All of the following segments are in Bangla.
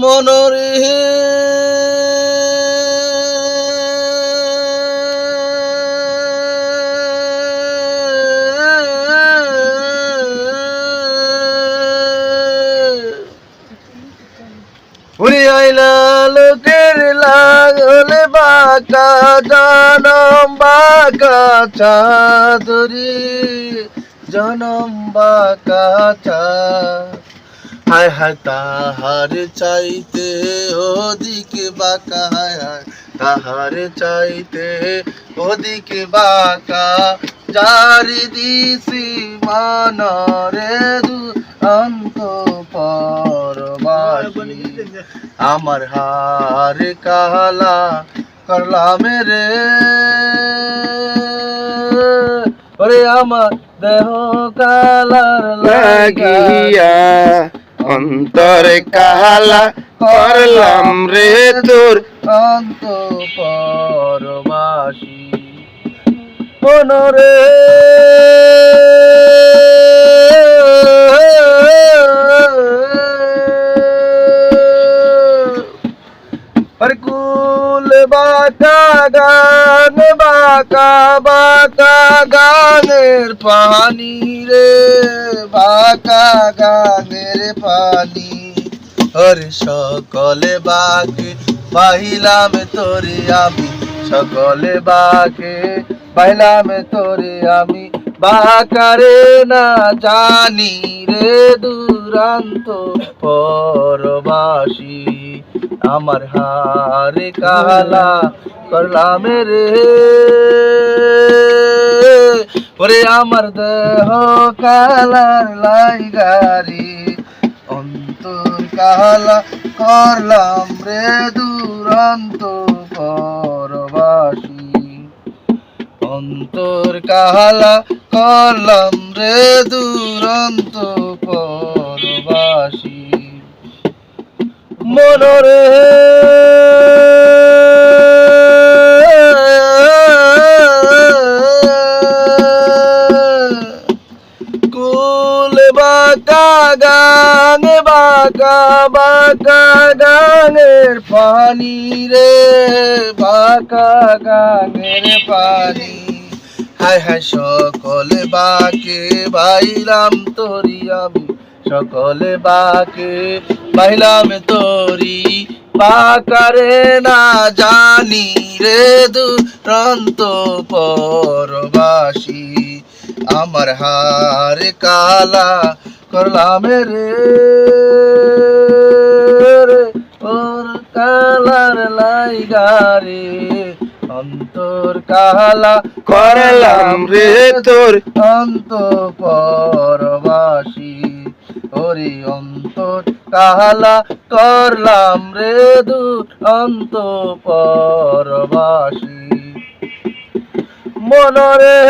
মনরে উড়ি আইলা লোকের লাগলে বাঁকা জনম বাঁকা চাদরি জনম বাঁকা চা হায় হায় তাহার চাইতে ওদিকে বাঁকা, হায় হায় তাহার চাইতে ওদিকে বাঁকা। জারি দিছি মানরে দু অন্ত পরবাসী, আমার হার কালা করলাম রে ওরে আমার দেহ কালার লাগিয়া অন্তরে কাহালা করলাম রে তোর অন্ত পরবাসী মনরে। হরকুল বাঁকা গান বাঁকা বাঁকা গানের পানি রে বাঁকা গানের পানি হরে সকলে বাকে, পাইলাম তোরে আমি। সকলে বাকে, পাইলাম তোরে আমি। বাকারে না জানি রে দুরান্ত পরবাসী। আমার হারে কালা করলাম রে। ওরে আমার দেহ কালার লাইগারি অন্তর কালা করলাম রে দুরন্ত পরবাসী। অন্তর কালা করলাম রে দুরন্ত পরবাসী। মনরে কুল বাঁকা গান, বাঁকা বাঁকা গানের পানি রে, বাঁকা গানের পানি। হায় হায় সকলে বাকে বাইলাম তোরি আমি, সকলে বাকে বাইলাম তোরি। বাকারে না জানি রে দুরন্ত পরবাসী আমার হার কালা করলাম রে ওর কালার লাইগারে অন্তর কালা করলাম রে তোর অন্ত পরবাসী ওরে অন্তর কালা করলাম রে দু অন্ত পরবাসী মনরে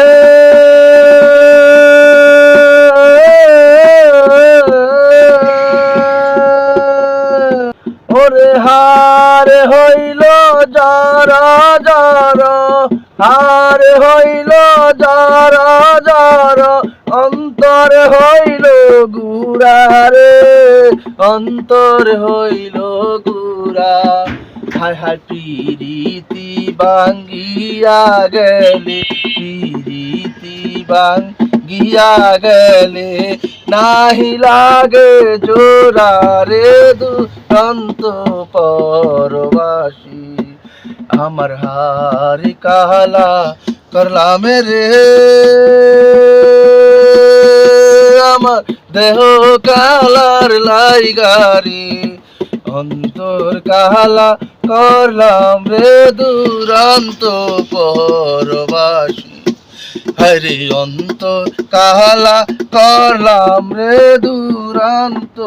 ওরে হার হইল যারা যারা, হার হইল যারা যারা, অন্তর হইল গুড়ারে, অন্তর হইল গুড়া। হায় হায় পিরিতি বাঙ্গিয়া গেলে পিরিতি বাঙ্গিয়া গেলে নাহি লাগে জোড়া রে দুরন্ত পরবাসী আমার হার কালা, করলাম রে, আমার দেহ কালার লাইগারি অন্তর কালা করলাম রে দুরন্ত পরবাসী। হরি অন্ত কালা করলাম রে দুরন্ত